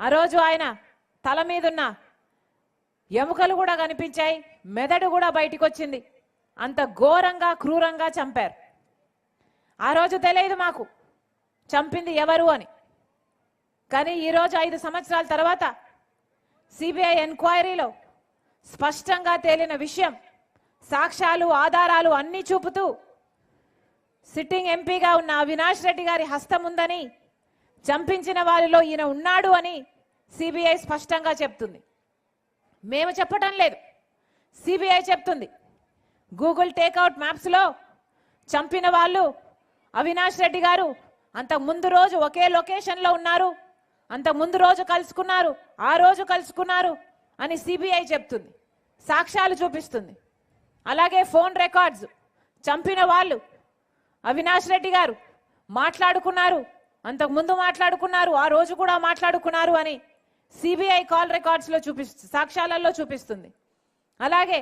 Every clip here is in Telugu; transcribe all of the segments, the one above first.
ఆ రోజు ఆయన తల మీదున్న ఎముకలు కూడా కనిపించాయి మెదడు కూడా బయటికి వచ్చింది అంత ఘోరంగా క్రూరంగా చంపారు. ఆ రోజు తెలియదు మాకు చంపింది ఎవరు అని. కానీ ఈరోజు ఐదు సంవత్సరాల తర్వాత సిబిఐ ఎంక్వైరీలో స్పష్టంగా తేలిన విషయం సాక్ష్యాలు ఆధారాలు అన్నీ చూపుతూ సిట్టింగ్ ఎంపీగా ఉన్న అవినాష్ రెడ్డి గారి హస్తం ఉందని చంపించిన వారిలో ఈయన ఉన్నాడు అని సిబిఐ స్పష్టంగా చెప్తుంది. మేము చెప్పటం లేదు. సిబిఐ చెప్తుంది. గూగుల్ టేక్అవుట్ మ్యాప్స్లో చంపిన వాళ్ళు అవినాష్ రెడ్డి గారు అంతకు ముందు రోజు ఒకే లొకేషన్లో ఉన్నారు. అంతకు ముందు రోజు కలుసుకున్నారు. ఆ రోజు కలుసుకున్నారు అని సిబిఐ చెప్తుంది. సాక్ష్యాలు చూపిస్తుంది. అలాగే ఫోన్ రికార్డ్స్. చంపిన వాళ్ళు అవినాష్ రెడ్డి గారు మాట్లాడుకున్నారు. అంతకుముందు మాట్లాడుకున్నారు ఆ రోజు కూడా మాట్లాడుకున్నారు అని సిబిఐ కాల్ రికార్డ్స్లో చూపిస్తు సాక్ష్యాలలో చూపిస్తుంది. అలాగే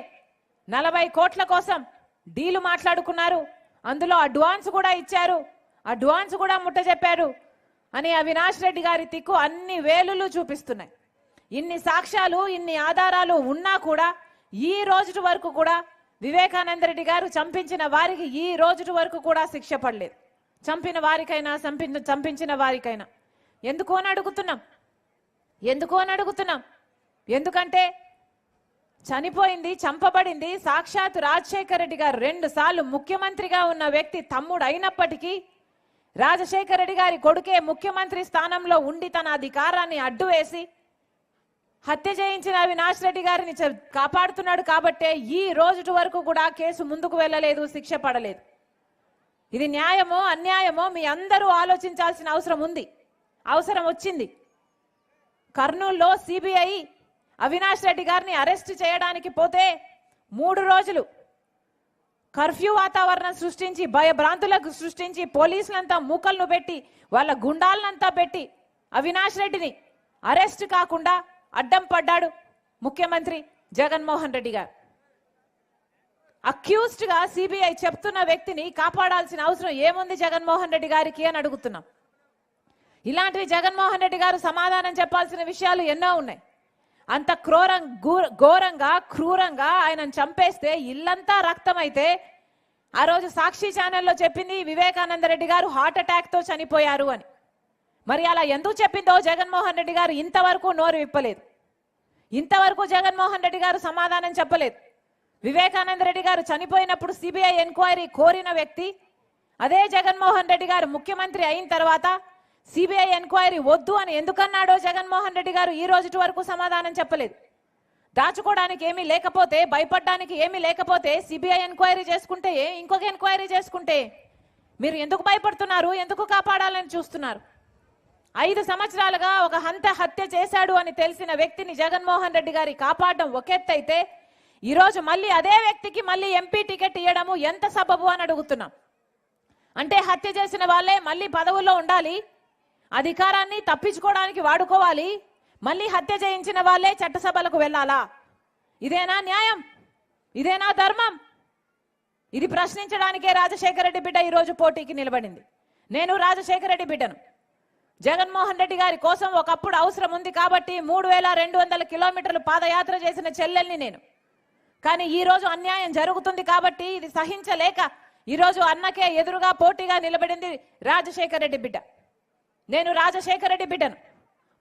నలభై కోట్ల కోసం డీలు మాట్లాడుకున్నారు అందులో అడ్వాన్స్ కూడా ఇచ్చారు అడ్వాన్స్ కూడా ముట్ట చెప్పారు అని అవినాష్ రెడ్డి గారి తిక్కు అన్ని వేలులు చూపిస్తున్నాయి. ఇన్ని సాక్ష్యాలు ఇన్ని ఆధారాలు ఉన్నా కూడా ఈ రోజు వరకు కూడా వివేకానంద రెడ్డి గారు చంపించిన వారికి ఈ రోజు వరకు కూడా శిక్ష పడలేదు. చంపిన వారికైనా చంపి చంపించిన వారికైనా. ఎందుకు అని అడుగుతున్నాం? ఎందుకు అని అడుగుతున్నాం? ఎందుకంటే చనిపోయింది చంపబడింది సాక్షాత్ రాజశేఖర రెడ్డి గారు. రెండు సార్లు ముఖ్యమంత్రిగా ఉన్న వ్యక్తి తమ్ముడు అయినప్పటికీ రాజశేఖర రెడ్డి గారి కొడుకే ముఖ్యమంత్రి స్థానంలో ఉండి తన అధికారాన్ని అడ్డు వేసి హత్య చేయించిన అవినాష్ రెడ్డి గారిని చ- కాపాడుతున్నాడు కాబట్టే ఈ రోజు వరకు కూడా కేసు ముందుకు వెళ్ళలేదు శిక్ష పడలేదు. ఇది న్యాయమో అన్యాయమో మీ అందరూ ఆలోచించాల్సిన అవసరం ఉంది. అవసరం వచ్చింది. కర్నూలులో సిబిఐ అవినాష్ రెడ్డి గారిని అరెస్ట్ చేయడానికి పోతే మూడు రోజులు కర్ఫ్యూ వాతావరణం సృష్టించి భయభ్రాంతులకు సృష్టించి పోలీసులంతా మూకలను పెట్టి వాళ్ళ గుండాలనంతా పెట్టి అవినాష్ రెడ్డిని అరెస్ట్ కాకుండా అడ్డం పడ్డాడు ముఖ్యమంత్రి జగన్మోహన్ రెడ్డి గారు. అక్యూస్డ్గా సిబిఐ చెప్తున్న వ్యక్తిని కాపాడాల్సిన అవసరం ఏముంది జగన్మోహన్ రెడ్డి గారికి అని అడుగుతున్నాం. ఇలాంటివి జగన్మోహన్ రెడ్డి గారు సమాధానం చెప్పాల్సిన విషయాలు ఎన్నో ఉన్నాయి. అంత క్రూరం ఘోర- ఘోరంగా క్రూరంగా ఆయనను చంపేస్తే ఇల్లంతా రక్తమైతే ఆ రోజు సాక్షి ఛానల్లో చెప్పింది వివేకానంద రెడ్డి గారు హార్ట్ అటాక్తో చనిపోయారు అని. మరి అలా ఎందుకు చెప్పిందో జగన్మోహన్ రెడ్డి గారు ఇంతవరకు నోరు విప్పలేదు. ఇంతవరకు జగన్మోహన్ రెడ్డి గారు సమాధానం చెప్పలేదు. వివేకానంద రెడ్డి గారు చనిపోయినప్పుడు సిబిఐ ఎంక్వైరీ కోరిన వ్యక్తి అదే జగన్మోహన్ రెడ్డి గారు ముఖ్యమంత్రి అయిన తర్వాత సిబిఐ ఎంక్వైరీ వద్దు అని ఎందుకన్నాడో జగన్మోహన్ రెడ్డి గారు ఈ రోజు వరకు సమాధానం చెప్పలేదు. దాచుకోవడానికి ఏమీ లేకపోతే భయపడడానికి ఏమీ లేకపోతే సిబిఐ ఎంక్వైరీ చేసుకుంటే ఏ, ఇంకొక ఎంక్వైరీ చేసుకుంటే మీరు ఎందుకు భయపడుతున్నారు? ఎందుకు కాపాడాలని చూస్తున్నారు? ఐదు సంవత్సరాలుగా ఒక హంత హత్య చేశాడు అని తెలిసిన వ్యక్తిని జగన్మోహన్ రెడ్డి గారి కాపాడడం ఒకెత్తైతే ఈరోజు మళ్ళీ అదే వ్యక్తికి మళ్ళీ ఎంపీ టికెట్ ఇవ్వడము ఎంత సబబు అని అడుగుతున్నాం. అంటే హత్య చేసిన వాళ్ళే మళ్ళీ పదవుల్లో ఉండాలి అధికారాన్ని తప్పించుకోవడానికి వాడుకోవాలి మళ్ళీ హత్య చేయించిన వాళ్ళే చట్టసభలకు వెళ్ళాలా? ఇదేనా న్యాయం? ఇదేనా ధర్మం? ఇది ప్రశ్నించడానికే రాజశేఖర రెడ్డి బిడ్డ ఈరోజు పోటీకి నిలబడింది. నేను రాజశేఖర రెడ్డి బిడ్డను. జగన్మోహన్ రెడ్డి గారి కోసం ఒకప్పుడు అవసరం ఉంది కాబట్టి మూడు వేల రెండు వందల కిలోమీటర్లు పాదయాత్ర చేసిన చెల్లెల్ని నేను. కానీ ఈ రోజు అన్యాయం జరుగుతుంది కాబట్టి ఇది సహించలేక ఈరోజు అన్నకే ఎదురుగా పోటీగా నిలబడింది రాజశేఖర రెడ్డి బిడ్డ. నేను రాజశేఖర రెడ్డి బిడ్డను.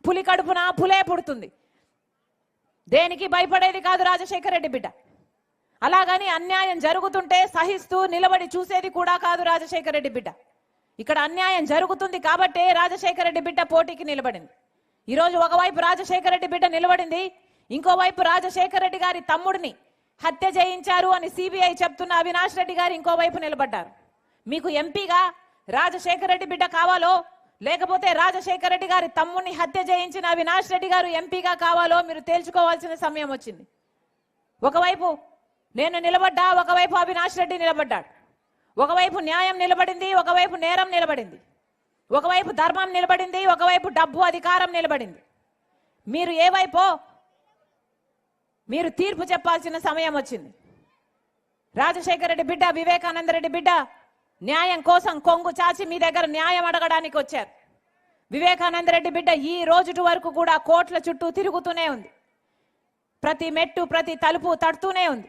పులి కడుపున పులే పుడుతుంది. దేనికి భయపడేది కాదు రాజశేఖర రెడ్డి బిడ్డ. అలాగని అన్యాయం జరుగుతుంటే సహిస్తూ నిలబడి చూసేది కూడా కాదు రాజశేఖర రెడ్డి బిడ్డ. ఇక్కడ అన్యాయం జరుగుతుంది కాబట్టే రాజశేఖర రెడ్డి బిడ్డ పోటీకి నిలబడింది. ఈరోజు ఒకవైపు రాజశేఖర రెడ్డి బిడ్డ నిలబడింది ఇంకోవైపు రాజశేఖర రెడ్డి గారి తమ్ముడిని హత్య చేయించారు అని సిబిఐ చెప్తున్న అవినాష్ రెడ్డి గారు ఇంకోవైపు నిలబడ్డారు. మీకు ఎంపీగా రాజశేఖర రెడ్డి బిడ్డ కావాలో లేకపోతే రాజశేఖర రెడ్డి గారి తమ్ముడిని హత్య చేయించిన అవినాష్ రెడ్డి గారు ఎంపీగా కావాలో మీరు తేల్చుకోవాల్సిన సమయం వచ్చింది. ఒకవైపు నేను నిలబడ్డా ఒకవైపు అవినాష్ రెడ్డి నిలబడ్డాడు. ఒకవైపు న్యాయం నిలబడింది ఒకవైపు నేరం నిలబడింది. ఒకవైపు ధర్మం నిలబడింది ఒకవైపు డబ్బు అధికారం నిలబడింది. మీరు ఏవైపో మీరు తీర్పు చెప్పాల్సిన సమయం వచ్చింది. రాజశేఖర రెడ్డి బిడ్డ వివేకానంద రెడ్డి బిడ్డ న్యాయం కోసం కొంగు చాచి మీ దగ్గర న్యాయం అడగడానికి వచ్చారు. వివేకానంద రెడ్డి బిడ్డ ఈ రోజుటి వరకు కూడా కోట్ల చుట్టూ తిరుగుతూనే ఉంది. ప్రతి మెట్టు ప్రతి తలుపు తడుతూనే ఉంది.